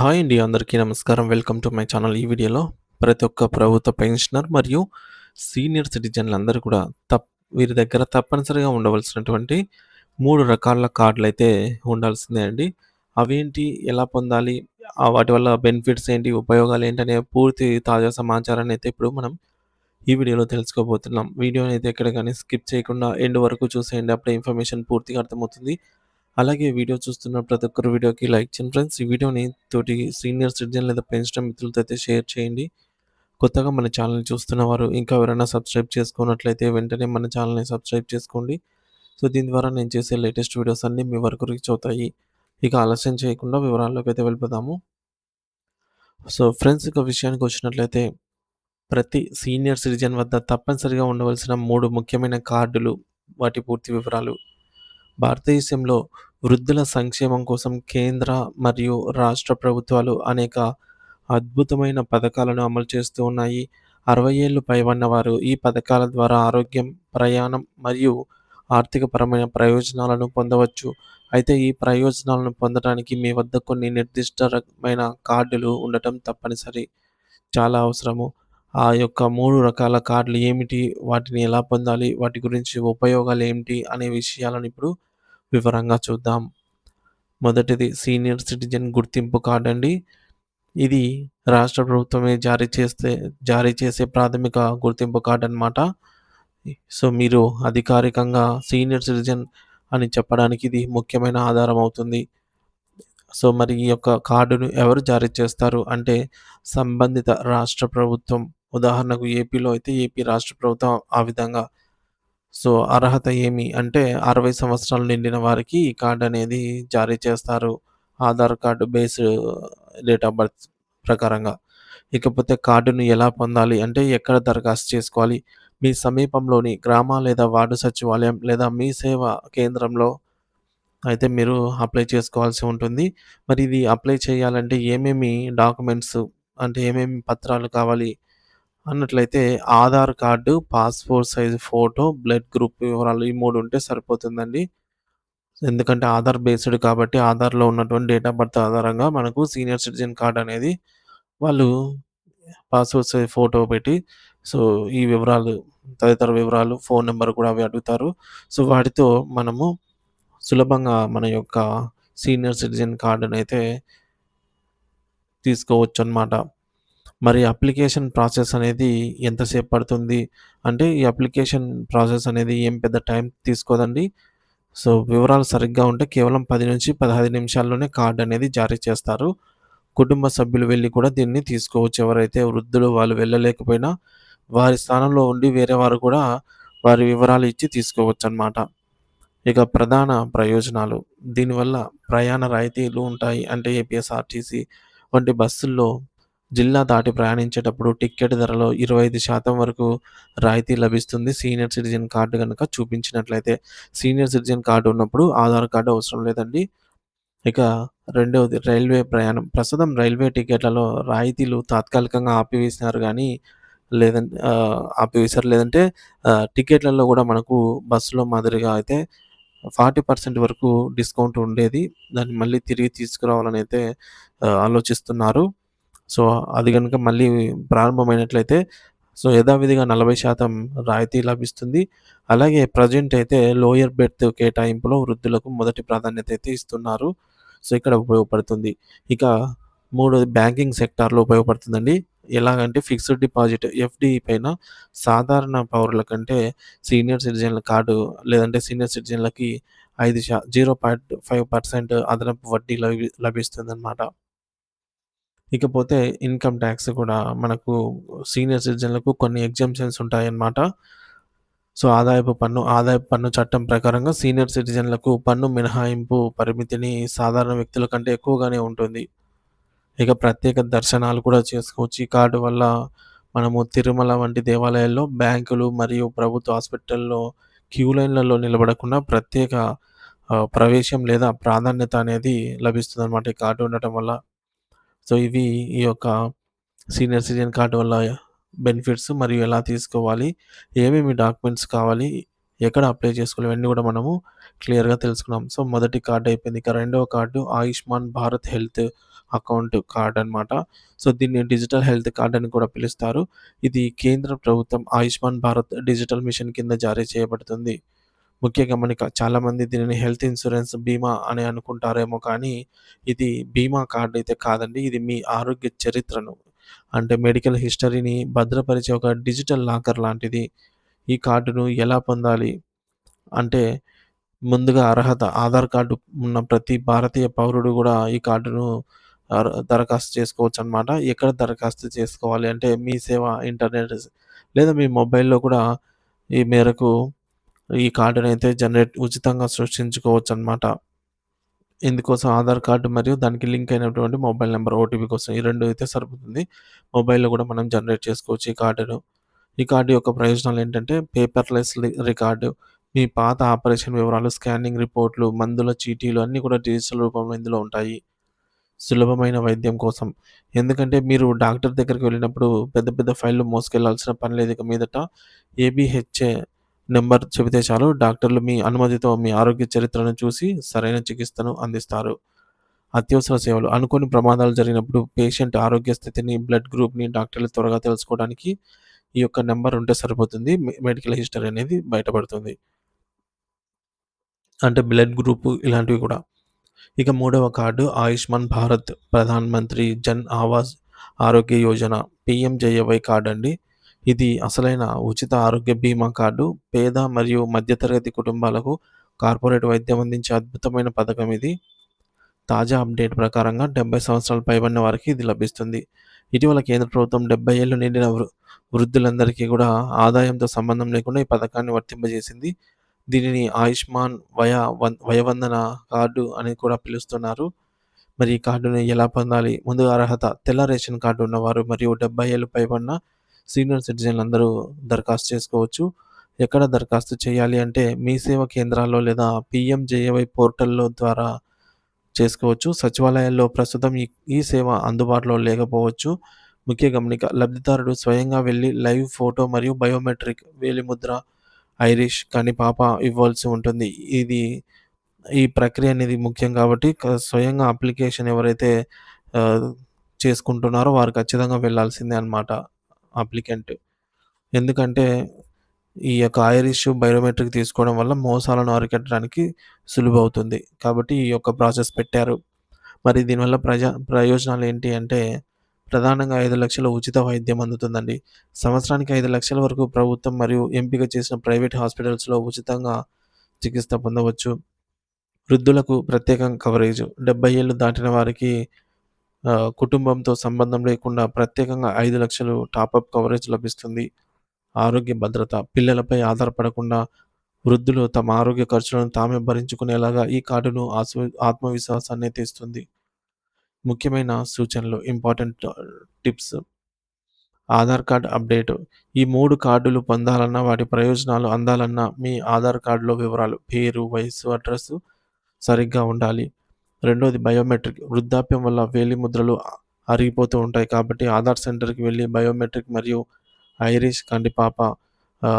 Hi అండి అందరికీ నమస్కారం. Welcome to my channel. ఈ వీడియోలో ప్రతి ఒక్క ప్రభుత్వ పెన్షనర్ మరియు సీనియర్ సిటిజన్లు అందరూ కూడా తప్ వీరి దగ్గర తప్పనిసరిగా ఉండవలసినటువంటి మూడు రకాల కార్డులు అయితే ఉండాల్సిందే అండి. అవేంటి ఎలా పొందాలి వాటి వల్ల బెనిఫిట్స్ ఏంటి ఉపయోగాలు ఏంటి అనే పూర్తి తాజా సమాచారాన్ని అయితే ఇప్పుడు మనం ఈ వీడియోలో తెలుసుకోబోతున్నాం. వీడియోని అయితే ఎక్కడ కానీ స్కిప్ చేయకుండా ఎండ్ వరకు చూసేయండి. అప్పుడే ఇన్ఫర్మేషన్ పూర్తిగా అర్థమవుతుంది. అలాగే వీడియో చూస్తున్న ప్రతి ఒక్కరు వీడియోకి లైక్ చేయండి ఫ్రెండ్స్. ఈ వీడియోని తోటి సీనియర్ సిటిజన్ లేదా పెన్షన్ మిత్రులతో అయితే షేర్ చేయండి. కొత్తగా మన ఛానల్ చూస్తున్న వారు ఇంకా ఎవరైనా సబ్స్క్రైబ్ చేసుకున్నట్లయితే వెంటనే మన ఛానల్ని సబ్స్క్రైబ్ చేసుకోండి. సో దీని ద్వారా నేను చేసే లేటెస్ట్ వీడియోస్ అన్నీ మీ వరకు రీచ్ అవుతాయి. ఇక ఆలస్యం చేయకుండా వివరాల్లోకి అయితే వెళ్ళిపోదాము. సో ఫ్రెండ్స్ ఇక విషయానికి వచ్చినట్లయితే ప్రతి సీనియర్ సిటిజన్ వద్ద తప్పనిసరిగా ఉండవలసిన మూడు ముఖ్యమైన కార్డులు వాటి పూర్తి వివరాలు భారతదేశంలో వృద్ధుల సంక్షేమం కోసం కేంద్ర మరియు రాష్ట్ర ప్రభుత్వాలు అనేక అద్భుతమైన పథకాలను అమలు చేస్తూ ఉన్నాయి. అరవై ఏళ్ళు పైబడిన వారు ఈ పథకాల ద్వారా ఆరోగ్యం ప్రయాణం మరియు ఆర్థికపరమైన ప్రయోజనాలను పొందవచ్చు. అయితే ఈ ప్రయోజనాలను పొందడానికి మీ వద్ద కొన్ని నిర్దిష్ట రకమైన కార్డులు ఉండటం తప్పనిసరి. చాలా అవసరము. ఆ యొక్క మూడు రకాల కార్డులు ఏమిటి? వాటిని ఎలా పొందాలి? వాటి గురించి ఉపయోగాలు ఏమిటి? అనే విషయాలను ఇప్పుడు వివరంగా చూద్దాం. మొదటిది సీనియర్ సిటిజన్ గుర్తింపు కార్డు అండి. ఇది రాష్ట్ర ప్రభుత్వమే జారీ చేస్తే జారీ చేసే ప్రాథమిక గుర్తింపు కార్డు అనమాట సో మీరు అధికారికంగా సీనియర్ సిటిజన్ అని చెప్పడానికి ఇది ముఖ్యమైన ఆధారం అవుతుంది. సో మరి ఈ యొక్క కార్డును ఎవరు జారీ చేస్తారు? అంటే సంబంధిత రాష్ట్ర ప్రభుత్వం. ఉదాహరణకు ఏపీలో అయితే ఏపీ రాష్ట్ర ప్రభుత్వం ఆ విధంగా సో అర్హత ఏమి? అంటే అరవై సంవత్సరాలు నిండిన వారికి ఈ కార్డు అనేది జారీ చేస్తారు. Aadhaar card base date of birth ప్రకారంగా. ఇకపోతే కార్డును ఎలా పొందాలి? అంటే ఎక్కడ దరఖాస్తు చేసుకోవాలి? మీ సమీపంలోని గ్రామ లేదా వార్డు సచివాలయం లేదా మీ సేవా కేంద్రంలో అయితే మీరు అప్లై చేసుకోవాల్సి ఉంటుంది. మరి ఇది అప్లై చేయాలంటే ఏమేమి డాక్యుమెంట్స్ అంటే ఏమేమి పత్రాలు కావాలి? అన్నట్లయితే Aadhaar card passport size photo blood group వివరాలు ఈ మూడు ఉంటే సరిపోతుందండి. ఎందుకంటే ఆధార్ బేస్డ్ కాబట్టి ఆధార్లో ఉన్నటువంటి డేట్ ఆఫ్ బర్త్ ఆధారంగా మనకు సీనియర్ సిటిజన్ కార్డ్ అనేది వాళ్ళు పాస్పోర్ట్ సైజ్ ఫోటో పెట్టి సో ఈ వివరాలు తదితర వివరాలు ఫోన్ నెంబర్ కూడా అవి అడుగుతారు. సో వాటితో మనము సులభంగా మన యొక్క సీనియర్ సిటిజన్ కార్డునైతే తీసుకోవచ్చు అనమాట మరి అప్లికేషన్ ప్రాసెస్ అనేది ఎంతసేపు పడుతుంది? అంటే ఈ అప్లికేషన్ ప్రాసెస్ అనేది ఏం పెద్ద టైం తీసుకోదండి. సో వివరాలు సరిగ్గా ఉంటే కేవలం పది నుంచి పదహైదు నిమిషాల్లోనే కార్డు అనేది జారీ చేస్తారు. కుటుంబ సభ్యులు వెళ్ళి కూడా దీన్ని తీసుకోవచ్చు. ఎవరైతే వృద్ధులు వాళ్ళు వెళ్ళలేకపోయినా వారి స్థానంలో ఉండి వేరే వారు కూడా వారి వివరాలు ఇచ్చి తీసుకోవచ్చు అన్నమాట ఇక ప్రధాన ప్రయోజనాలు. దీనివల్ల ప్రయాణ రాయితీలు ఉంటాయి. అంటే ఏపీఎస్ఆర్టీసీ వంటి బస్సుల్లో జిల్లా దాటి ప్రయాణించేటప్పుడు టికెట్ ధరలో ఇరవై ఐదు శాతం వరకు రాయితీ లభిస్తుంది. సీనియర్ సిటిజన్ కార్డు కనుక చూపించినట్లయితే సీనియర్ సిటిజన్ కార్డు ఉన్నప్పుడు ఆధార్ కార్డు అవసరం లేదండి. ఇక రెండవది రైల్వే ప్రయాణం. ప్రస్తుతం రైల్వే టికెట్లలో రాయితీలు తాత్కాలికంగా ఆపివేసినారు కానీ లేదంటే ఆపివేశారు. లేదంటే టికెట్లలో కూడా మనకు బస్సులో మాదిరిగా అయితే ఫార్టీ పర్సెంట్ వరకు డిస్కౌంట్ ఉండేది. దాన్ని మళ్ళీ తిరిగి తీసుకురావాలని అయితే ఆలోచిస్తున్నారు. సో అది కనుక మళ్ళీ ప్రారంభమైనట్లయితే సో యథావిధిగా నలభై శాతం రాయితీ లభిస్తుంది. అలాగే ప్రజెంట్ అయితే లోయర్ బెర్త్ కేటాయింపులో వృద్ధులకు మొదటి ప్రాధాన్యత అయితే ఇస్తున్నారు. సో ఇక్కడ ఉపయోగపడుతుంది. ఇక మూడు బ్యాంకింగ్ సెక్టార్లో ఉపయోగపడుతుందండి. ఎలాగంటే ఫిక్స్డ్ డిపాజిట్ ఎఫ్డి పైన సాధారణ పౌరుల కంటే సీనియర్ సిటిజన్ల కార్డు లేదంటే సీనియర్ సిటిజన్లకి ఐదు శా జీరో పాయింట్ ఫైవ్ పర్సెంట్ అదనపు వడ్డీ లభి లభిస్తుంది అనమాట ఇకపోతే ఇన్కమ్ ట్యాక్స్ కూడా మనకు సీనియర్ సిటిజన్లకు కొన్ని ఎగ్జామ్షన్స్ ఉంటాయన్నమాట. సో ఆదాయపు పన్ను ఆదాయపు పన్ను చట్టం ప్రకారంగా సీనియర్ సిటిజన్లకు పన్ను మినహాయింపు పరిమితిని సాధారణ వ్యక్తుల కంటే ఎక్కువగానే ఉంటుంది. ఇక ప్రత్యేక దర్శనాలు కూడా చేసుకోవచ్చు. ఈ కార్డు వల్ల మనము తిరుమల వంటి దేవాలయాల్లో బ్యాంకులు మరియు ప్రభుత్వ హాస్పిటల్లో క్యూ లైన్లలో నిలబడకుండా ప్రత్యేక ప్రవేశం లేదా ప్రాధాన్యత అనేది లభిస్తుంది అనమాట ఈ కార్డు ఉండటం వల్ల. సో ఇవి ఈ యొక్క సీనియర్ సిటిజన్ కార్డు వల్ల బెనిఫిట్స్ మరియు ఎలా తీసుకోవాలి ఏమేమి డాక్యుమెంట్స్ కావాలి ఎక్కడ అప్లై చేసుకోవాలి ఇవన్నీ కూడా మనము క్లియర్గా తెలుసుకున్నాం సో మొదటి కార్డు అయిపోయింది ఇక రెండవ card Ayushman Bharat health account card అనమాట. సో, దీన్ని డిజిటల్ హెల్త్ కార్డ్ అని కూడా పిలుస్తారు. ఇది కేంద్ర ప్రభుత్వం ఆయుష్మాన్ భారత్ డిజిటల్ మిషన్ కింద జారీ చేయబడుతుంది. ముఖ్యంగా మనకి చాలామంది దీనిని హెల్త్ ఇన్సూరెన్స్ బీమా అని అనుకుంటారేమో కానీ, ఇది బీమా కార్డు అయితే కాదండి. ఇది మీ ఆరోగ్య చరిత్రను అంటే మెడికల్ హిస్టరీని భద్రపరిచే ఒక డిజిటల్ లాకర్ లాంటిది. ఈ కార్డును ఎలా పొందాలి? అంటే ముందుగా అర్హత ఆధార్ కార్డు ఉన్న ప్రతి భారతీయ పౌరుడు కూడా ఈ కార్డును దరఖాస్తు చేసుకోవచ్చు అనమాట ఎక్కడ దరఖాస్తు చేసుకోవాలి అంటే మీ సేవ ఇంటర్నెట్ లేదా మీ మొబైల్‌లో కూడా ఈ మేరకు ఈ కార్డును అయితే జనరేట్ ఉచితంగా సృష్టించుకోవచ్చు అనమాట ఇందుకోసం ఆధార్ కార్డు మరియు దానికి లింక్ అయినటువంటి మొబైల్ నెంబర్ ఓటీపీ కోసం ఈ రెండు అయితే సరిపోతుంది. మొబైల్‌లో కూడా మనం జనరేట్ చేసుకోవచ్చు ఈ కార్డును. ఈ కార్డు యొక్క ప్రయోజనాలు ఏంటంటే పేపర్‌లెస్ రికార్డు. మీ పాత ఆపరేషన్ వివరాలు, స్కానింగ్ రిపోర్ట్‌లు, మందుల చీటీలు అన్నీ కూడా డిజిటల్ రూపంలో ఇందులో ఉంటాయి. సులభమైన వైద్యం కోసం. ఎందుకంటే మీరు డాక్టర్ దగ్గరికి వెళ్ళినప్పుడు పెద్ద పెద్ద ఫైళ్ళు మోసుకెళ్ళాల్సిన పని లేదు ఇక మీదట. ఏబీహెచ్ఏ నెంబర్ చెబితే చాలు డాక్టర్లు మీ అనుమతితో మీ ఆరోగ్య చరిత్రను చూసి సరైన చికిత్సను అందిస్తారు. అత్యవసర సేవలు అనుకోని ప్రమాదాలు జరిగినప్పుడు పేషెంట్ ఆరోగ్య స్థితిని, బ్లడ్ గ్రూప్‌ని డాక్టర్లు త్వరగా తెలుసుకోవడానికి ఈ యొక్క నెంబర్ ఉంటే సరిపోతుంది. మెడికల్ హిస్టరీ అనేది బయటపడుతుంది. అంటే బ్లడ్ గ్రూప్ ఇలాంటివి కూడా. ఇక మూడవ కార్డు ఆయుష్మాన్ భారత్ ప్రధాన్ మంత్రి జన్ ఆవాజ్ ఆరోగ్య యోజన పీఎంజేఏవై కార్డ్ అండి. ఇది అసలైన ఉచిత ఆరోగ్య బీమా కార్డు. పేద మరియు మధ్యతరగతి కుటుంబాలకు కార్పొరేట్ వైద్యం అందించే అద్భుతమైన పథకం ఇది. తాజా అప్డేట్ ప్రకారంగా 70 సంవత్సరాలు పైబడిన వారికి ఇది లభిస్తుంది. ఇటీవల కేంద్ర ప్రభుత్వం డెబ్బై ఏళ్ళు నిండిన వృ వృద్ధులందరికీ కూడా ఆదాయంతో సంబంధం లేకుండా ఈ పథకాన్ని వర్తింపజేసింది. దీనిని ఆయుష్మాన్ వయ వయవందన కార్డు అని కూడా పిలుస్తున్నారు. మరి ఈ కార్డుని ఎలా పొందాలి? ముందుగా అర్హత తెల్ల రేషన్ కార్డు ఉన్నవారు మరియు డెబ్బై ఏళ్ళు పైబడిన సీనియర్ సిటిజన్‌లందరూ దరఖాస్తు చేసుకోవచ్చు. ఎక్కడ దరఖాస్తు చేయాలి అంటే మీ సేవా కేంద్రాల్లో లేదా పిఎంజేఏవై పోర్టల్‌లో ద్వారా చేసుకోవచ్చు. సచివాలయాల్లో ప్రస్తుతం ఈ ఈ సేవ అందుబాటులో లేకపోవచ్చు. ముఖ్య గమనిక లబ్ధిదారుడు స్వయంగా వెళ్ళి లైవ్ ఫోటో మరియు బయోమెట్రిక్ వేలిముద్ర, ఐరిష్, కానీ పాప ఇవ్వాల్సి ఉంటుంది. ఇది ఈ ప్రక్రియ అనేది ముఖ్యం కాబట్టి స్వయంగా అప్లికేషన్ ఎవరైతే చేసుకుంటున్నారో వారు ఖచ్చితంగా వెళ్ళాల్సిందే అనమాట అప్లికెంట్. ఎందుకంటే ఈ యొక్క ఐరిష్, బయోమెట్రిక్ తీసుకోవడం వల్ల మోసాలను అరికట్టడానికి సులువవుతుంది. కాబట్టి ఈ యొక్క ప్రాసెస్ పెట్టారు. మరి దీనివల్ల ప్రజా ప్రయోజనాలేంటి అంటే ప్రధానంగా ఐదు లక్షల ఉచిత వైద్యం అందుతుందండి. సంవత్సరానికి ఐదు లక్షల వరకు ప్రభుత్వం మరియు ఎంపిక చేసిన ప్రైవేట్ హాస్పిటల్స్‌లో ఉచితంగా చికిత్స పొందవచ్చు. వృద్ధులకు ప్రత్యేకం కవరేజ్ డెబ్బై ఏళ్ళు దాటిన వారికి కుటుంబంతో సంబంధం లేకుండా ప్రత్యేకంగా ఐదు లక్షలు టాపప్ కవరేజ్ లభిస్తుంది. ఆరోగ్య భద్రత పిల్లలపై ఆధారపడకుండా వృద్ధులు తమ ఆరోగ్య ఖర్చులను తామే భరించుకునేలాగా ఈ కార్డును ఆస్వ ఆత్మవిశ్వాసాన్ని తెస్తుంది. ముఖ్యమైన సూచనలు important tips. Aadhaar card update. ఈ మూడు కార్డులు పొందాలన్నా, వాటి ప్రయోజనాలు అందాలన్నా మీ ఆధార్ కార్డులో వివరాలు పేరు, వయస్సు, అడ్రస్ సరిగ్గా ఉండాలి. రెండోది బయోమెట్రిక్. వృద్ధాప్యం వల్ల వేలి ముద్రలు అరిగిపోతూ ఉంటాయి కాబట్టి ఆధార్ సెంటర్‌కి వెళ్ళి బయోమెట్రిక్ మరియు ఐరిష్, కండిపాప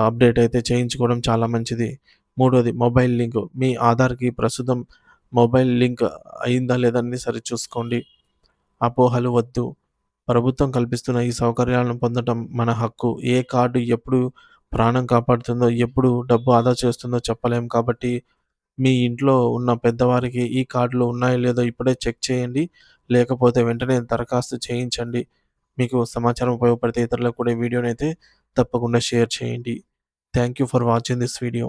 అప్డేట్ అయితే చేయించుకోవడం చాలా మంచిది. మూడోది మొబైల్ లింక్. మీ ఆధార్‌కి ప్రస్తుతం మొబైల్ లింక్ అయిందా లేదా అని సరిచూసుకోండి. అపోహలు వద్దు. ప్రభుత్వం కల్పిస్తున్న ఈ సౌకర్యాలను పొందటం మన హక్కు. ఏ కార్డు ఎప్పుడు ప్రాణం కాపాడుతుందో, ఎప్పుడు డబ్బు ఆదా చేస్తుందో చెప్పలేం కాబట్టి మీ ఇంట్లో ఉన్న పెద్దవారికి ఈ కార్డులు ఉన్నాయో లేదో ఇప్పుడే చెక్ చేయండి. లేకపోతే వెంటనే దరఖాస్తు చేయించండి. మీకు సమాచారం ఉపయోగపడితే ఇతరులకు కూడా ఈ వీడియోనైతే తప్పకుండా షేర్ చేయండి. Thank you for watching this video.